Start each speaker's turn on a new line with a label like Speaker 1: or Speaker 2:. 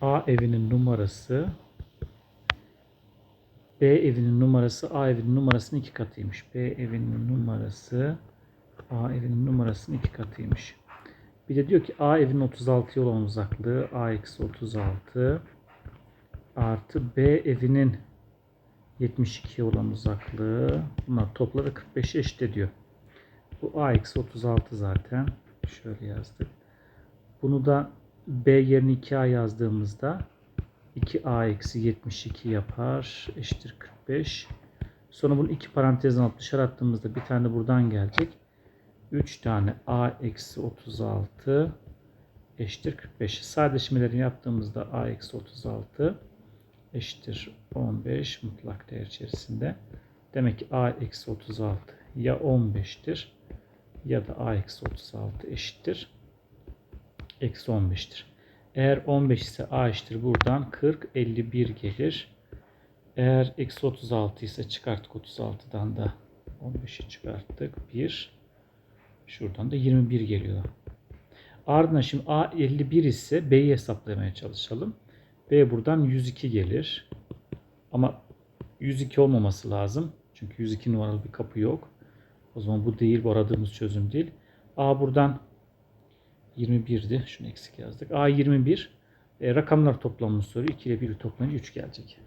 Speaker 1: A evinin numarası B evinin numarası A evinin numarasının iki katıymış. B evinin numarası A evinin numarasının iki katıymış. Bir de diyor ki A evinin 36'ya olan uzaklığı A eksi 36 artı B evinin 72'ye olan uzaklığı bunlar topları 45'e eşit ediyor. Bu A eksi 36 zaten. Şöyle yazdık. Bunu da B yerine 2A yazdığımızda 2A eksi 72 yapar. Eşittir 45. Sonra bunu iki parantezden alıp dışarı attığımızda bir tane buradan gelecek. 3 tane A eksi 36 eşittir 45. Sadeleşmelerini yaptığımızda A eksi 36 eşittir 15 mutlak değer içerisinde. Demek ki A eksi 36 ya 15'tir ya da A eksi 36 eşittir. Eksi 15'tir. Eğer 15 ise A eşittir buradan 40 51 gelir. Eğer eksi 36 ise çıkarttık 36'dan da 15'i çıkarttık. 1 şuradan da 21 geliyor. Ardından şimdi A 51 ise B'yi hesaplamaya çalışalım. B buradan 102 gelir. Ama 102 olmaması lazım. Çünkü 102 numaralı bir kapı yok. O zaman bu değil, bu aradığımız çözüm değil. A buradan 21'di. Şunu eksik yazdık. A 21. E, rakamlar toplamını soruyor. 2 ile 1'i toplayınca 3 gelecek.